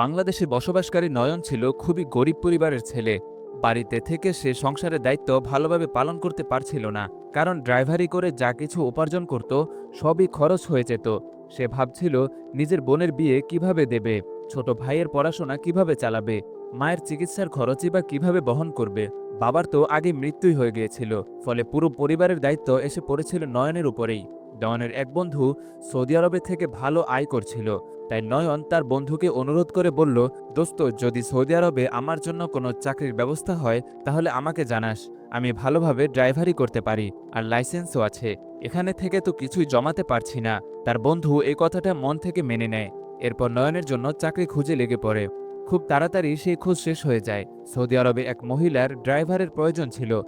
বাংলাদেশে বসবাসকারী নয়ন ছিল খুবই গরিব পরিবারের ছেলে। বাড়িতে থেকে সে সংসারের দায়িত্ব ভালোভাবে পালন করতে পারছিল না। কারণ ড্রাইভারি করে যা কিছু উপার্জন করত, সবই খরচ হয়ে যেত। সে ভাবছিল, নিজের বোনের বিয়ে কীভাবে দেবে? ছোট ভাইয়ের পড়াশোনা কীভাবে চালাবে? মায়ের চিকিৎসার খরচই বা কীভাবে বহন করবে? বাবার তো আগে মৃত্যুই হয়ে গিয়েছিল, ফলে পুরো পরিবারের দায়িত্ব এসে পড়েছিল নয়নের উপরেই। নয়নের এক বন্ধু সৌদি আরবে থেকে ভালো আয় করছিল। তাই নয়ন তার বন্ধুকে অনুরোধ করে বলল, দোস্ত, যদি সৌদি আরবে আমার জন্য কোনো চাকরির ব্যবস্থা হয়, তাহলে আমাকে জানাস। আমি ভালোভাবে ড্রাইভারি করতে পারি আর লাইসেন্সও আছে। এখানে থেকে তো কিছুই জমাতে পারছি না। তার বন্ধু এই কথাটা মন থেকে মেনে নেয়। এরপর নয়নের জন্য চাকরি খুঁজে লেগে পড়ে। খুব তাড়াতাড়ি সেই খোঁজ শেষ হয়ে যায়। সৌদি আরবে এক মহিলার ড্রাইভারের প্রয়োজন ছিল।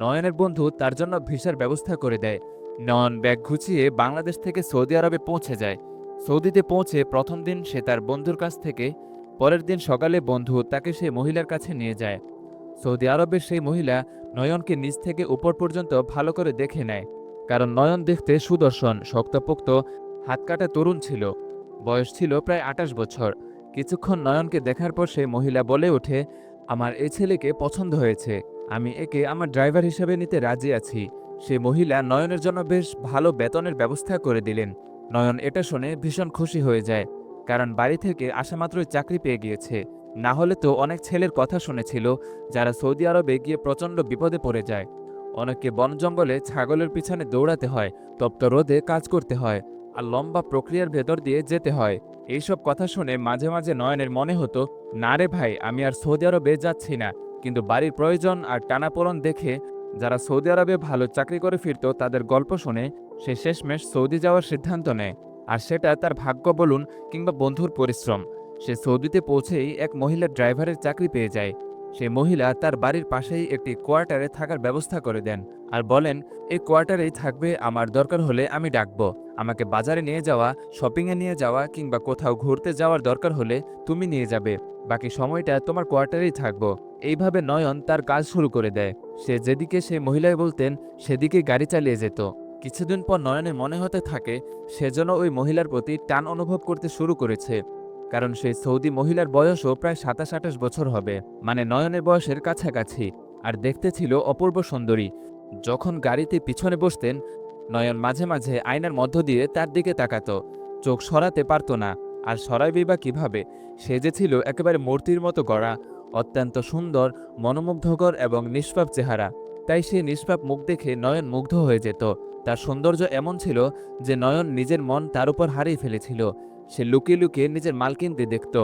নয়নের বন্ধু তার জন্য ভিসার ব্যবস্থা করে দেয়। নয়ন ব্যাগ গুছিয়ে বাংলাদেশ থেকে সৌদি আরবে পৌঁছে যায়। সৌদিতে পৌঁছে প্রথম দিন সে তার বন্ধুর কাছ থেকে, পরের দিন সকালে বন্ধু তাকে সেই মহিলার কাছে নিয়ে যায়। সৌদি আরবের সেই মহিলা নয়নকে নিচ থেকে উপর পর্যন্ত ভালো করে দেখে নেয়, কারণ নয়ন দেখতে সুদর্শন, শক্তপোক্ত হাতকাটা তরুণ ছিল। বয়স ছিল প্রায় আটাশ বছর। কিছুক্ষণ নয়নকে দেখার পর সেই মহিলা বলে ওঠে, আমার এই ছেলেকে পছন্দ হয়েছে। আমি একে আমার ড্রাইভার হিসেবে নিতে রাজি আছি। সে মহিলা নয়নের জন্য বেশ ভালো বেতনের ব্যবস্থা করে দিলেন। নয়ন এটা শুনে ভীষণ খুশি হয়ে যায়, কারণ বাড়ি থেকে আসামাত্রই চাকরি পেয়ে গিয়েছে। না হলে তো অনেক ছেলের কথা শুনেছিল, যারা সৌদি আরবে গিয়ে প্রচণ্ড বিপদে পড়ে যায়। অনেককে বন জঙ্গলে ছাগলের পিছনে দৌড়াতে হয়, তপ্ত রোদে কাজ করতে হয়, আর লম্বা প্রক্রিয়ার ভেতর দিয়ে যেতে হয়। এইসব কথা শুনে মাঝে মাঝে নয়নের মনে হতো, না রে ভাই, আমি আর সৌদি আরবে যাচ্ছি না। কিন্তু বাড়ির প্রয়োজন আর টানাপোড়ন দেখে যারা সৌদি আরবে ভালো চাকরি করে ফিরত, তাদের গল্প শুনে সে শেষমেশ সৌদি যাওয়ার সিদ্ধান্ত নেয়, আর সেটা তার ভাগ্য বলুন কিংবা বন্ধুর পরিশ্রম। সে সৌদিতে পৌঁছেই এক মহিলা ড্রাইভারের চাকরি পেয়ে যায়। সে মহিলা তার বাড়ির পাশেই একটি কোয়ার্টারে থাকার ব্যবস্থা করে দেন আর বলেন, এই কোয়ার্টারেই থাকবে, আমার দরকার হলে আমি ডাকবো। আমাকে বাজারে নিয়ে যাওয়া, শপিংয়ে নিয়ে যাওয়া কিংবা কোথাও ঘুরতে যাওয়ার দরকার হলে তুমি নিয়ে যাবে। বাকি সময়টা তোমার কোয়ার্টারেই থাকব। এইভাবে নয়ন তার কাজ শুরু করে দেয়। সে যেদিকে সে মহিলায় বলতেন সেদিকে গাড়ি চালিয়ে যেত। কিছুদিন পর নয়নের মনে হতে থাকে সেজন্য ওই মহিলার প্রতি টান অনুভব করতে শুরু করেছে, কারণ সেই সৌদি মহিলার বয়সও প্রায় সাতাশ আঠাশ বছর হবে। মানে নয়নের বয়সের কাছাকাছি। আর দেখতে ছিল অপূর্ব সুন্দরী। যখন গাড়িতে পিছনে বসতেন, নয়ন মাঝে মাঝে আয়নার মধ্য দিয়ে তার দিকে তাকাতো। চোখ সরাতে পারত না। আর সরাইবি বা কীভাবে? সে যে ছিল একেবারে মূর্তির মতো গড়া, অত্যন্ত সুন্দর, মনোমুগ্ধকর এবং নিষ্পাপ চেহারা। তাই সে নিষ্পাপ মুখ দেখে নয়ন মুগ্ধ হয়ে যেত। তার সৌন্দর্য এমন ছিল যে নয়ন নিজের মন তার উপর হারিয়ে ফেলেছিল। সে লুকিয়ে লুকিয়ে নিজের মালকিনকে দেখত।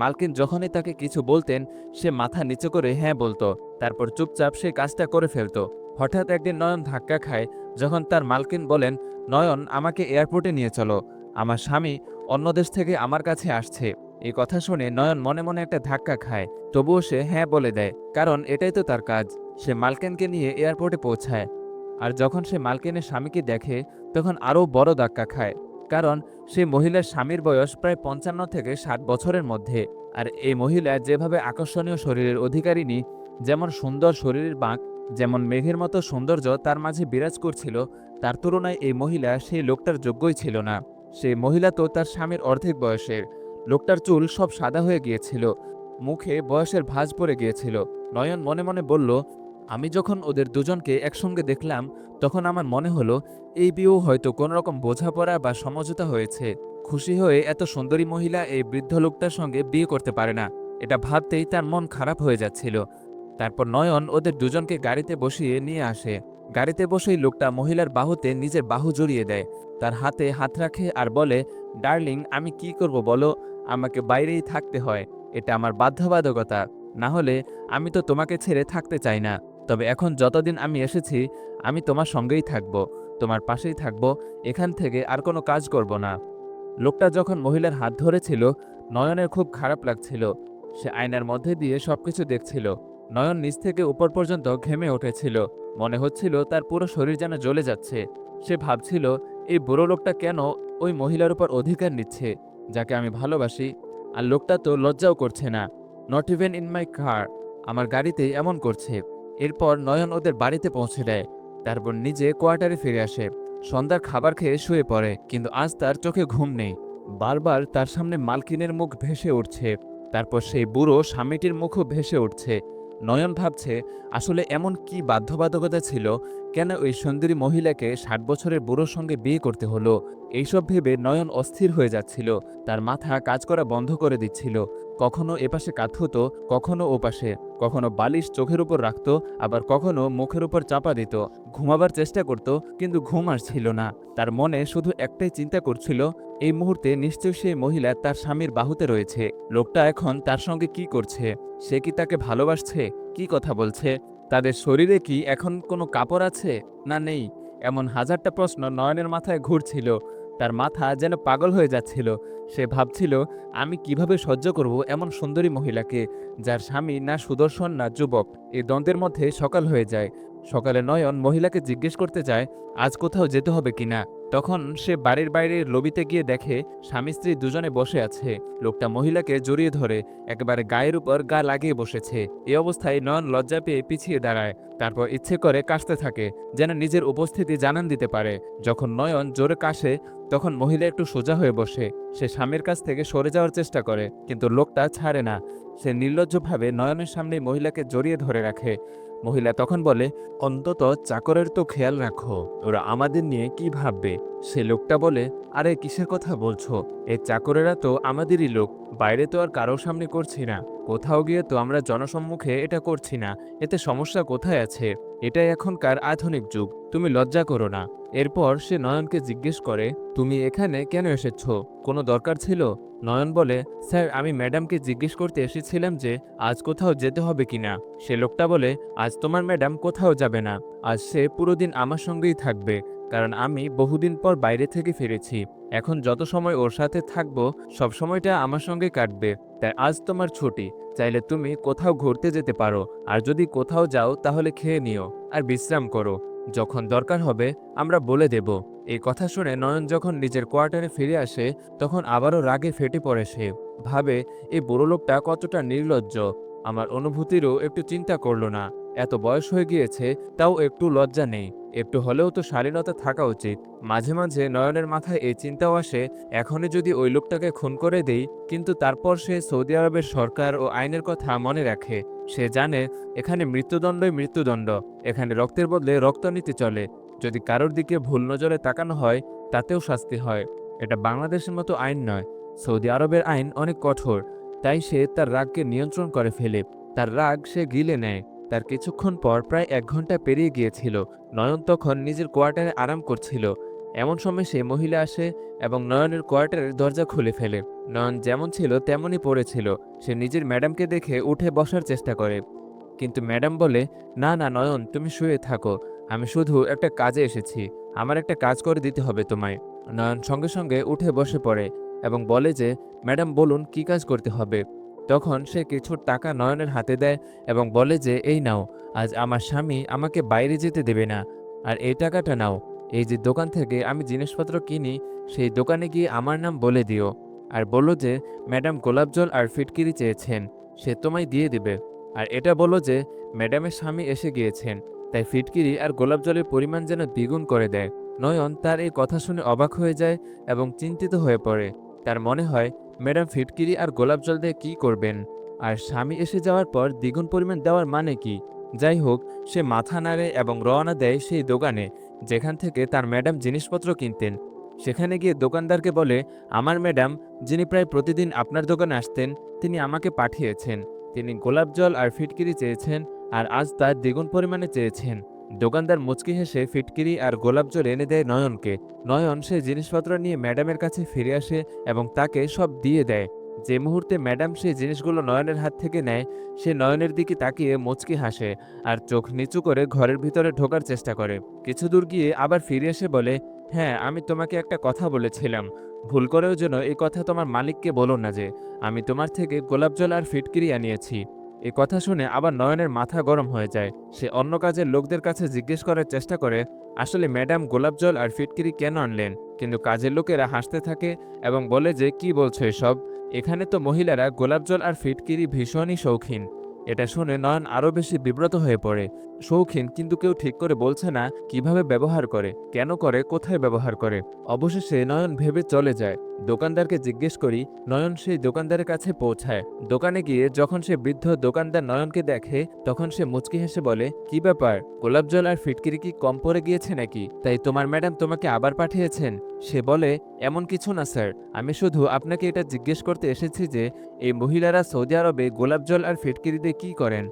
মালকিন যখনই তাকে কিছু বলতেন, সে মাথা নিচু করে হ্যাঁ বলতো। তারপর চুপচাপ সে কাজটা করে ফেলতো। হঠাৎ একদিন নয়ন ধাক্কা খায়, যখন তার মালকিন বলেন, নয়ন, আমাকে এয়ারপোর্টে নিয়ে চলো। আমার স্বামী অন্য দেশ থেকে আমার কাছে আসছে। এই কথা শুনে নয়ন মনে মনে একটা ধাক্কা খায়। তবুও সে হ্যাঁ বলে দেয়, কারণ এটাই তো তার কাজ। সে মালকিনকে নিয়ে এয়ারপোর্টে পৌঁছায়। আর যখন সে মালকিনের স্বামীকে দেখে, তখন আরও বড় ধাক্কা খায়, কারণ সে মহিলার স্বামীর বয়স প্রায় পঞ্চান্ন থেকে ষাট বছরের মধ্যে। আর এই মহিলা যেভাবে আকর্ষণীয় শরীরের অধিকারিণী, যেমন সুন্দর শরীরের বাঁক, যেমন মেঘের মতো সৌন্দর্য তার মাঝে বিরাজ করছিল, তার তুলনায় এই মহিলা সেই লোকটার যোগ্যই ছিল না। সেই মহিলা তো তার স্বামীর অর্ধেক বয়সের। লোকটার চুল সব সাদা হয়ে গিয়েছিল, মুখে বয়সের ভাঁজ পড়ে গিয়েছিল। নয়ন মনে মনে বলল আমি যখন ওদের দুজনকে একসঙ্গে দেখলাম, তখন আমার মনে হলো, এই বিয়েও হয়তো কোনো রকম বোঝাপড়া বা সমঝোতা হয়েছে। খুশি হয়ে এত সুন্দরী মহিলা এই বৃদ্ধ লোকটার সঙ্গে বিয়ে করতে পারে না। এটা ভাবতেই তার মন খারাপ হয়ে যাচ্ছিল। তারপর নয়ন ওদের দুজনকে গাড়িতে বসিয়ে নিয়ে আসে। গাড়িতে বসেই লোকটা মহিলার বাহুতে নিজের বাহু জড়িয়ে দেয়। তার হাতে হাত রাখে আর বলে, ডার্লিং, আমি কি করব বলো? আমাকে বাইরেই থাকতে হয়। এটা আমার বাধ্যবাধকতা। না হলে আমি তো তোমাকে ছেড়ে থাকতে চাই না। তবে এখন যতদিন আমি এসেছি, আমি তোমার সঙ্গেই থাকব, তোমার পাশেই থাকব, এখান থেকে আর কোনো কাজ করব না। লোকটা যখন মহিলার হাত ধরেছিল নয়নের খুব খারাপ লাগছিল। সে আয়নার মধ্যে দিয়ে সবকিছু দেখছিল। নয়ন নিচ থেকে উপর পর্যন্ত ঘেমে উঠেছিল। মনে হচ্ছিল তার পুরো শরীর যেন জ্বলে যাচ্ছে। সে ভাবছিল, এই বুড়ো লোকটা কেন ওই মহিলার উপর অধিকার নিচ্ছে, যাকে আমি ভালোবাসি? আর লোকটা তো লজ্জাও করছে না। Not even in my car আমার গাড়িতেই এমন করছে। এরপর নয়ন ওদের বাড়িতে পৌঁছে দেয়। তারপর নিজে কোয়ার্টারে ফিরে আসে। সন্ধ্যার খাবার খেয়ে শুয়ে পড়ে, কিন্তু আজ তার চোখে ঘুম নেই। বারবার তার সামনে মালকিনের মুখ ভেসে উঠছে। তারপর সেই বুড়ো স্বামীটির মুখও ভেসে উঠছে। নয়ন ভাবছে, আসলে এমন কি বাধ্যবাধকতা ছিল? কেন ওই সুন্দরী মহিলাকে ষাট বছরের বুড়োর সঙ্গে বিয়ে করতে হলো? এইসব ভেবে নয়ন অস্থির হয়ে যাচ্ছিল। তার মাথা কাজ করা বন্ধ করে দিচ্ছিল। কখনো এপাশে কাত হতো কখনো ওপাশে কখনো বালিশ চোখের উপর রাখত, আবার কখনো মুখের উপর চাপা দিত। ঘুমাবার চেষ্টা করত, কিন্তু ঘুম আসছিল না। তার মনে শুধু একটাই চিন্তা করছিল, এই মুহূর্তে নিশ্চয় সেই মহিলা তার স্বামীর বাহুতে রয়েছে। লোকটা এখন তার সঙ্গে কি করছে? সে কি তাকে ভালোবাসছে? কি কথা বলছে? তাদের শরীরে কি এখন কোনো কাপড় আছে? না নেই। এমন হাজারটা প্রশ্ন নয়নের মাথায় ঘুরছিল। তার মাথা যেন পাগল হয়ে যাচ্ছিল। সে ভাবছিল, আমি কীভাবে সহ্য করব এমন সুন্দরী মহিলাকে, যার স্বামী না সুদর্শন না যুবক। এই দ্বন্দ্বের মধ্যে সকাল হয়ে যায়। সকালে নয়ন মহিলাকে জিজ্ঞেস করতে যায়, আজ কোথাও যেতে হবে কিনা তখন সে বাড়ির বাইরে লবিতে গিয়ে দেখে, স্বামী স্ত্রী দুজনে বসে আছে। লোকটা মহিলাকে জড়িয়ে ধরে, একেবারে গায়ের উপর গা লাগিয়ে বসেছে। এ অবস্থায় নয়ন লজ্জা পেয়ে পিছিয়ে দাঁড়ায়। তারপর ইচ্ছে করে কাশতে থাকে, যেন নিজের উপস্থিতি জানান দিতে পারে। যখন নয়ন জোরে কাশে তখন মহিলা একটু সোজা হয়ে বসে। সে স্বামীর কাছ থেকে সরে যাওয়ার চেষ্টা করে, কিন্তু লোকটা ছাড়ে না। সে নির্লজ্জভাবে নয়নের সামনে মহিলাকে জড়িয়ে ধরে রাখে। মহিলা তখন বলে, অন্তত চাকরের তো খেয়াল রাখো, ওরা আমাদের নিয়ে কি ভাববে? সে লোকটা বলে, আরে, কিসের কথা বলছো? এই চাকরেরা তো আমাদেরই লোক। বাইরে তো আর কারোর সামনে করছি না। কোথাও গিয়ে তো আমরা জনসম্মুখে এটা করছি না। এতে সমস্যা কোথায় আছে? এটাই এখনকার আধুনিক যুগ। তুমি লজ্জা করো না। এরপর সে নয়নকে জিজ্ঞেস করে, তুমি এখানে কেন এসেছ? কোনো দরকার ছিল? নয়ন বলে, স্যার, আমি ম্যাডামকে জিজ্ঞেস করতে এসেছিলাম যে, আজ কোথাও যেতে হবে কিনা সে লোকটা বলে, আজ তোমার ম্যাডাম কোথাও যাবে না। আজ সে পুরো দিন আমার সঙ্গেই থাকবে। কারণ আমি বহুদিন পর বাইরে থেকে ফিরেছি। এখন যত সময় ওর সাথে থাকব, সব সময়টা আমার সঙ্গে কাটবে। তাই আজ তোমার ছুটি। চাইলে তুমি কোথাও ঘুরতে যেতে পারো। আর যদি কোথাও যাও, তাহলে খেয়ে নিও। আর বিশ্রাম করো। যখন দরকার হবে, আমরা বলে দেব। এই কথা শুনে নয়ন যখন নিজের কোয়ার্টারে ফিরে আসে, তখন আবারও রাগে ফেটে পড়ে সে। ভাবে, এই বুড়ো লোকটা কতটা নির্লজ্জ। আমার অনুভূতিরও একটু চিন্তা করল না। এত বয়স হয়ে গিয়েছে, তাও একটু লজ্জা নেই। একটু হলেও তো শালীনতা থাকা উচিত। মাঝে মাঝে নয়নের মাথায় এই চিন্তাও আসে, এখনই যদি ওই লোকটাকে খুন করে দেই, কিন্তু তারপর সে সৌদি আরবের সরকার ও আইনের কথা মনে রাখে। সে জানে, এখানে মৃত্যুদণ্ডই মৃত্যুদণ্ড, এখানে রক্তের বদলে রক্তনীতি চলে। যদি কারোর দিকে ভুল নজরে তাকানো হয়, তাতেও শাস্তি হয়। এটা বাংলাদেশের মতো আইন নয়। সৌদি আরবের আইন অনেক কঠোর, তাই সে তার রাগকে নিয়ন্ত্রণ করে ফেলে। তার রাগ সে গিলে নেয়। তার কিছুক্ষণ পর প্রায় এক ঘণ্টা পেরিয়ে গিয়েছিল। নয়ন তখন নিজের কোয়ার্টারে আরাম করছিল। এমন সময় সে মহিলা আসে এবং নয়নের কোয়ার্টারের দরজা খুলে ফেলে। নয়ন যেমন ছিল তেমনই পড়েছিল। সে নিজের ম্যাডামকে দেখে উঠে বসার চেষ্টা করে। কিন্তু ম্যাডাম বলে, না না, নয়ন, তুমি শুয়ে থাকো। আমি শুধু একটা কাজে এসেছি। আমার একটা কাজ করে দিতে হবে তোমায়। নয়ন সঙ্গে সঙ্গে উঠে বসে পড়ে এবং বলে যে, ম্যাডাম, বলুন, কি কাজ করতে হবে? তখন সে কিছু টাকা নয়নের হাতে দেয় এবং বলে যে, এই নাও, আজ আমার স্বামী আমাকে বাইরে যেতে দেবে না। আর এই টাকাটা নাও। এই যে দোকান থেকে আমি জিনিসপত্র কিনি, সেই দোকানে গিয়ে আমার নাম বলে দিও। আর বলল যে, ম্যাডাম গোলাপ জল আর ফিটকিরি চেয়েছেন, সে তোমায় দিয়ে দেবে। আর এটা বলো যে, ম্যাডামের স্বামী এসে গিয়েছেন, তাই ফিটকিরি আর গোলাপ জলের পরিমাণ যেন দ্বিগুণ করে দেয়। নয়ন তার এই কথা শুনে অবাক হয়ে যায় এবং চিন্তিত হয়ে পড়ে। তার মনে হয় ম্যাডাম ফিটকিরি আর গোলাপ জল দিয়ে কী করবেন? আর স্বামী এসে যাওয়ার পর দ্বিগুণ পরিমাণ দেওয়ার মানে কি? যাই হোক, সে মাথা নাড়ে এবং রওনা দেয় সেই দোকানে, যেখান থেকে তার ম্যাডাম জিনিসপত্র কিনতেন। সেখানে গিয়ে দোকানদারকে বলে, আমার ম্যাডাম, যিনি প্রায় প্রতিদিন আপনার দোকানে আসতেন, তিনি আমাকে পাঠিয়েছেন। তিনি গোলাপ জল আর ফিটকিরি চেয়েছেন, আর আজ তার দ্বিগুণ পরিমাণে চেয়েছেন। দোকানদার মুচকি হেসে ফিটকিরি আর গোলাপ জল এনে দেয় নয়নকে। নয়ন সে জিনিসপত্র নিয়ে ম্যাডামের কাছে ফিরে আসে এবং তাকে সব দিয়ে দেয়। যে মুহূর্তে ম্যাডাম সেই জিনিসগুলো নয়নের হাত থেকে নেয়, সে নয়নের দিকে তাকিয়ে মুচকি হাসে আর চোখ নিচু করে ঘরের ভিতরে ঢোকার চেষ্টা করে। কিছু দূর গিয়ে আবার ফিরে এসে বলে হ্যাঁ আমি তোমাকে একটা কথা বলেছিলাম। ভুল করেও যেন এই কথা তোমার মালিককে বলো না যে, আমি তোমার থেকে গোলাপ জল আর ফিটকিরি আনিয়েছি। এ কথা শুনে আবার নয়নের মাথা গরম হয়ে যায়। সে অন্য কাজের লোকদের কাছে জিজ্ঞেস করার চেষ্টা করে, আসলে ম্যাডাম গোলাপ জল আর ফিটকিরি কেন আনলেন? কিন্তু কাজের লোকেরা হাসতে থাকে এবং বলে যে, কি বলছো এসব? এখানে তো মহিলারা গোলাপ জল আর ফিটকিরি ভীষণই শৌখিন। এটা শুনে নয়ন আরও বেশি বিব্রত হয়ে পড়ে। শৌখিন, কিন্তু কেউ ঠিক করে বলছে না কীভাবে ব্যবহার করে? কেন করে? কোথায় ব্যবহার করে? অবশেষে নয়ন ভেবে চলে যায়। দোকানদারকে জিজ্ঞেস করি, নয়ন সেই দোকানদারের কাছে পৌঁছায়? দোকানে গিয়ে যখন সে বৃদ্ধ দোকানদার নয়নকে দেখে, তখন সে মুচকি হেসে বলে, কি ব্যাপার? গোলাপ জল আর ফিটকিরি কি কম পড়ে গিয়েছে নাকি? তাই তোমার ম্যাডাম তোমাকে আবার পাঠিয়েছেন? সে বলে, এমন কিছু না, স্যার। আমি শুধু আপনাকে এটা জিজ্ঞেস করতে এসেছি যে, এই মহিলারা সৌদি আরবে গোলাপ জল আর ফিটকিরি দিয়ে কী করেন?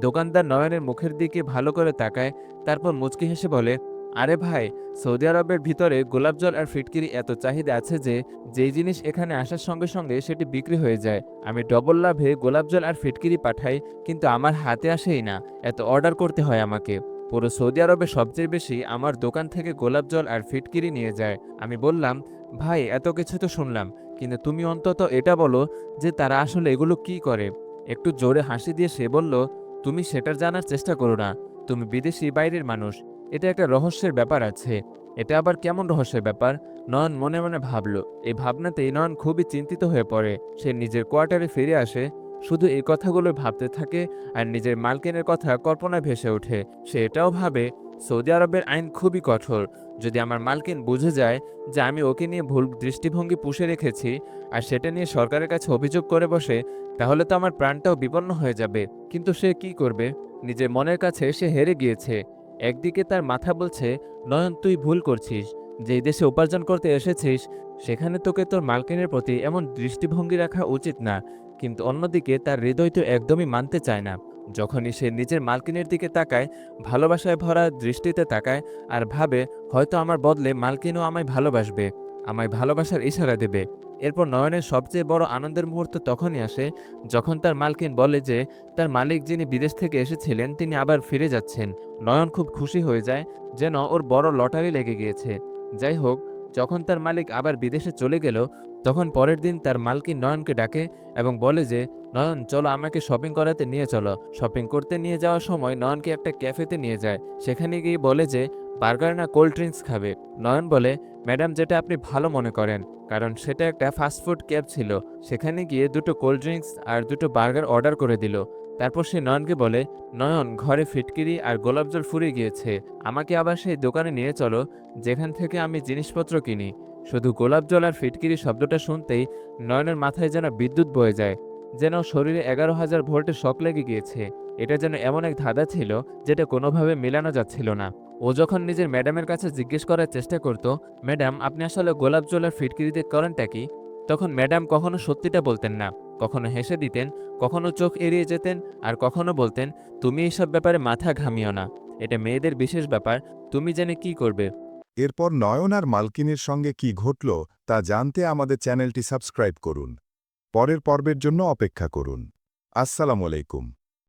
দোকানদার নয়নের মুখের দিকে ভালো করে তাকায়, তারপর মুচকি হেসে বলে আরে ভাই, সৌদি আরবের ভিতরে গোলাপ জল আর ফিটকিরি এত চাহিদা আছে যে, যেই জিনিস এখানে আসার সঙ্গে সঙ্গে সেটি বিক্রি হয়ে যায়। আমি ডবল লাভে গোলাপ জল আর ফিটকিরি পাঠাই, কিন্তু আমার হাতে আসেই না। এত অর্ডার করতে হয় আমাকে। পুরো সৌদি আরবে সবচেয়ে বেশি আমার দোকান থেকে গোলাপ জল আর ফিটকিরি নিয়ে যায়। আমি বললাম, ভাই, এত কিছু তো শুনলাম, কিন্তু তুমি অন্তত এটা বলো যে তারা আসলে এগুলো কি করে? একটু জোরে হাসি দিয়ে সে বলল, তুমি সেটার জানার চেষ্টা করো না। তুমি বিদেশি বাইরের মানুষ। এটা একটা রহস্যের ব্যাপার আছে। এটা আবার কেমন রহস্যের ব্যাপার? নয়ন মনে মনে ভাবলো। এই ভাবনাতেই নয়ন খুবই চিন্তিত হয়ে পড়ে। সে নিজের কোয়ার্টারে ফিরে আসে। শুধু এই কথাগুলো ভাবতে থাকে আর নিজের মালকিনের কথা কল্পনায় ভেসে ওঠে। সে এটাও ভাবে, সৌদি আরবের আইন খুবই কঠোর। যদি আমার মালকিন বুঝে যায় যে আমি ওকে নিয়ে ভুল দৃষ্টিভঙ্গি পুষে রেখেছি আর সেটা নিয়ে সরকারের কাছে অভিযোগ করে বসে, তাহলে তো আমার প্রাণটাও বিপন্ন হয়ে যাবে। কিন্তু সে কি করবে? নিজের মনের কাছে সে হেরে গিয়েছে। একদিকে তার মাথা বলছে, নয়ন, তুই ভুল করছিস। যেই দেশে উপার্জন করতে এসেছিস, সেখানে তোকে তোর মালকিনের প্রতি এমন দৃষ্টিভঙ্গি রাখা উচিত না। কিন্তু অন্যদিকে তার হৃদয় তো একদমই মানতে চায় না। যখনই সে নিজের মালকিনের দিকে তাকায়, ভালোবাসায় ভরা দৃষ্টিতে তাকায় আর ভাবে, হয়তো আমার বদলে মালকিনও আমায় ভালোবাসবে, আমায় ভালোবাসার ইশারা দেবে। এরপর নয়নের সবচেয়ে বড় আনন্দের মুহূর্ত তখনই আসে যখন তার মালকিন বলে যে তার মালিক যিনি বিদেশ থেকে এসেছিলেন তিনি আবার ফিরে যাচ্ছেন। নয়ন খুব খুশি হয়ে যায় যেন ওর বড় লটারি লেগে গিয়েছে। যাই হোক, যখন তার মালিক আবার বিদেশে চলে গেল, তখন পরের দিন তার মালকিন নয়নকে ডাকে এবং বলে যে, নয়ন, চলো আমাকে শপিং করাতে নিয়ে চলো। শপিং করতে নিয়ে যাওয়ার সময় নয়নকে একটা ক্যাফেতে নিয়ে যায়। সেখানে গিয়ে বলে যে, বার্গার না কোল্ড ড্রিঙ্কস খাবে? নয়ন বলে ম্যাডাম, যেটা আপনি ভালো মনে করেন, কারণ সেটা একটা ফাস্টফুড ক্যাব ছিল। সেখানে গিয়ে দুটো কোল্ড ড্রিঙ্কস আর দুটো বার্গার অর্ডার করে দিল। তারপর সে নয়নকে বলে, নয়ন, ঘরে ফিটকিরি আর গোলাপ জল ফুরিয়ে গিয়েছে। আমাকে আবার সেই দোকানে নিয়ে চলো, যেখান থেকে আমি জিনিসপত্র কিনি। শুধু গোলাপ জল আর ফিটকিরি শব্দটা শুনতেই নয়নের মাথায় যেন বিদ্যুৎ বয়ে যায়, যেন শরীরে এগারো হাজার ভোল্টের শক লেগে গিয়েছে। এটা যেন এমন এক ধাঁধা ছিল, যেটা কোনোভাবে মেলানো যাচ্ছিল না। ও যখন নিজের ম্যাডামের কাছে জিজ্ঞেস করার চেষ্টা করত, ম্যাডাম, আপনি আসলে গোলাপ জল আর ফিটকিরিতে করেনটা কি? তখন ম্যাডাম কখনো সত্যিটা বলতেন না, কখনো হেসে দিতেন, কখনো চোখ এড়িয়ে যেতেন আর কখনো বলতেন, তুমি এইসব ব্যাপারে মাথা ঘামিও না, এটা মেয়েদের বিশেষ ব্যাপার, তুমি জেনে কি করবে? এরপর নয়ন আর মালকিনের সঙ্গে কি ঘটল, তা জানতে আমাদের চ্যানেলটি সাবস্ক্রাইব করুন। পরের পর্বের জন্য অপেক্ষা করুন। আসসালামু আলাইকুম।